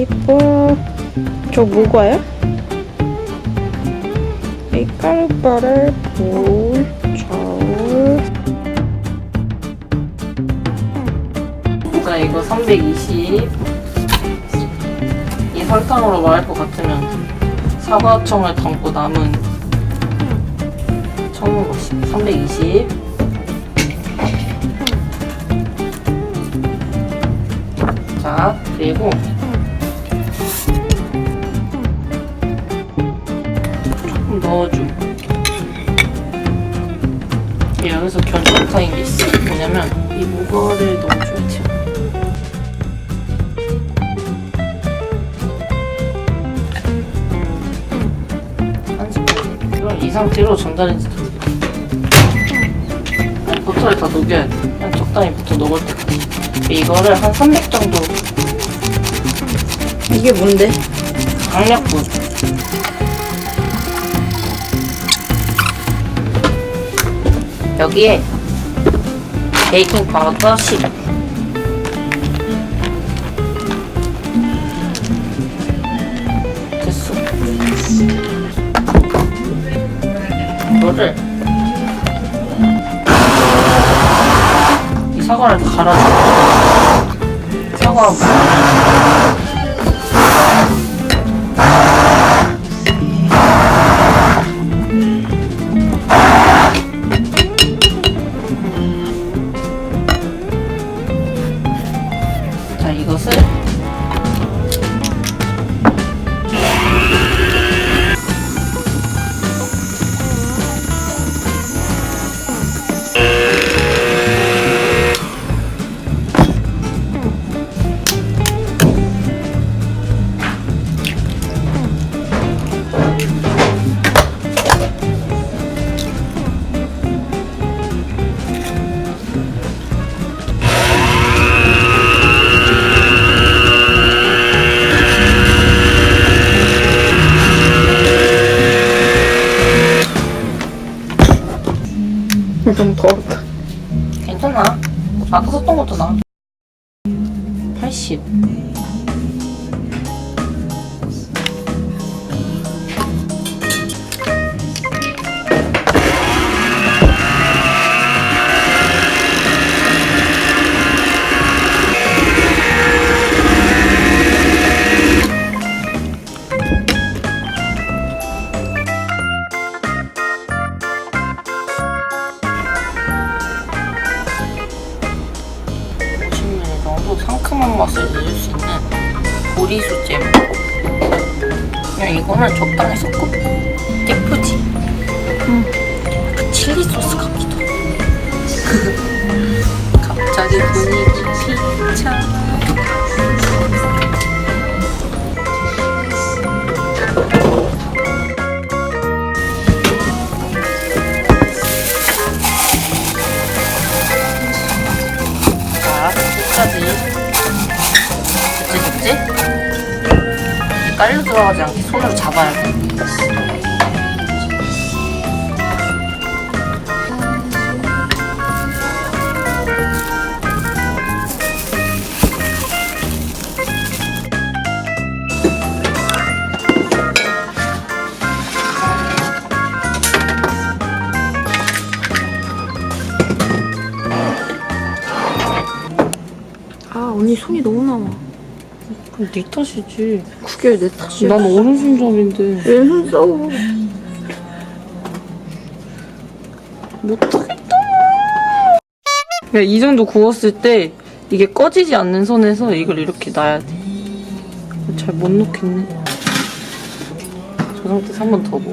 이뻐 저 뭐가요? 밀가루바를 볼 저울 자 이거 320. 이 설탕으로 말할 것 같으면 사과청을 담고 남은 청국시 320. 자 그리고 넣어줘. 여기서 견적타인 게 있어. 뭐냐면 이 무거를 넣어줘야 돼. 한 스푼. 이걸 이 상태로 돌려. 아니, 버터를 다 녹여야 돼. 그냥 적당히 버터 녹을 때까지. 이거를 한 300 정도 이게 뭔데? 강력분. 여기에 베이킹 파우더 10. 됐어. 이거를 이 사과를 갈아줘. 사과 괜찮아 아까 썼던 것도 나 80. 맛을 내줄 수 있는 보리수 잼. 그냥 이거는 적당히 섞고 예쁘지? 응. 그 칠리 소스 같기도. 갑자기 분위기 피차. 들어가지 않게 손으로 잡아야 돼. 아 언니 손이 너무 나와 네 탓이지. 그게 내 탓이야 난 어른손잡인데. 왼손 써고 못하겠다. 이 정도 구웠을 때 이게 꺼지지 않는 선에서 이걸 이렇게 놔야 돼. 잘 못 놓겠네. 저 상태에서 한 번 더 먹어.